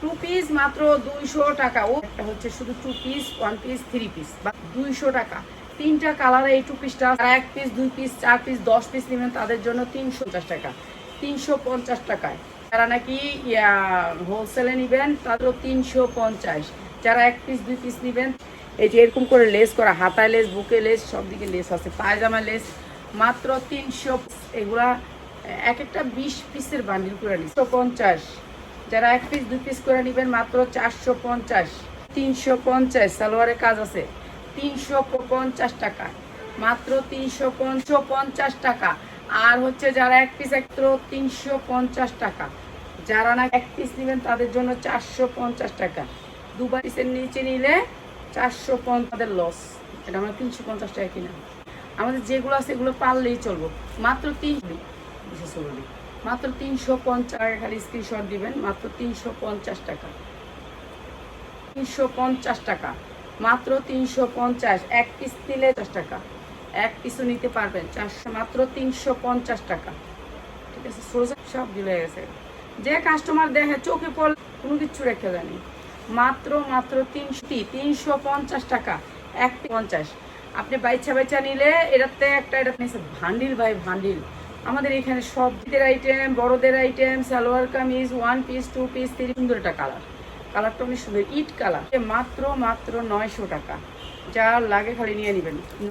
Two piece মাত্র দুইশো টাকা। ও একটা হচ্ছে শুধু two piece one piece three piece বা দুইশো টাকা। তিনটা কালার এই টু পিসটা এক পিস দুই পিস চার পিস দশ পিস নেবেন, তাদের জন্য তিনশো পঞ্চাশ টাকা। তিনশো পঞ্চাশ টাকায়। যারা নাকি হোলসেলে নেবেন, তাদেরও তিনশো পঞ্চাশ। যারা এক পিস দুই পিস নেবেন, এই যে এরকম করে লেস করা, হাতায় লেস বুকে লেস সব দিকে লেস আছে। পায়জামা লেস মাত্র তিনশো। এগুলা, এক একটা বিশ পিসের বান্ডিল করে নিচ্ছে। পঞ্চাশ। যারা এক পিস দুই পিস করে নেবেন মাত্র চারশো পঞ্চাশ। তিনশো পঞ্চাশ সালোয়ারের কাজ আছে। তিনশো পঞ্চাশ টাকা। মাত্র তিনশো পঞ্চো পঞ্চাশ টাকা। আর হচ্ছে যারা এক পিস একত্র তিনশো পঞ্চাশ টাকা। যারা না এক পিস নেবেন, তাদের জন্য চারশো পঞ্চাশ টাকা। দুবার পিসের নিচে নিলে চারশো পঞ্চাশের লস এটা আমরা তিনশো পঞ্চাশ টাকা কিনা আমাদের যেগুলো আছে, এগুলো পারলেই চলবো। মাত্র তিন বিশেষ করে মাত্র তিনশো পঞ্চাশ টাকা খালি স্ক্রিনশট দিবেন, মাত্র তিনশো পঞ্চাশ টাকা। তিনশো পঞ্চাশ টাকা, মাত্র তিনশো পঞ্চাশ, এক পিস নিলে দশ টাকা। এক পিসও নিতে পারবেন, চারশো, মাত্র তিনশো পঞ্চাশ টাকা। ঠিক আছে সোজা সব দিলে গেছে। যে কাস্টমার দেখে চোখে পড়লে কোনো কিছু রেখে দেয়নি। মাত্র মাত্র তিনশো তিনশো পঞ্চাশ টাকা, এক পঞ্চাশ। আপনি বাইচা বাইচা নিলে এটাতে একটা, এটা ভান্ডিল ভাই, ভান্ডিল। আমাদের এখানে সব দিদের আইটেম বড়দের item salwar kameez one piece two piece তিরিশ, সুন্দর একটা কালার কালারটা অনেক সুন্দর, ইট কালার মাত্র মাত্র নয়শো টাকা। যা লাগে খালি নিয়ে নেবেন।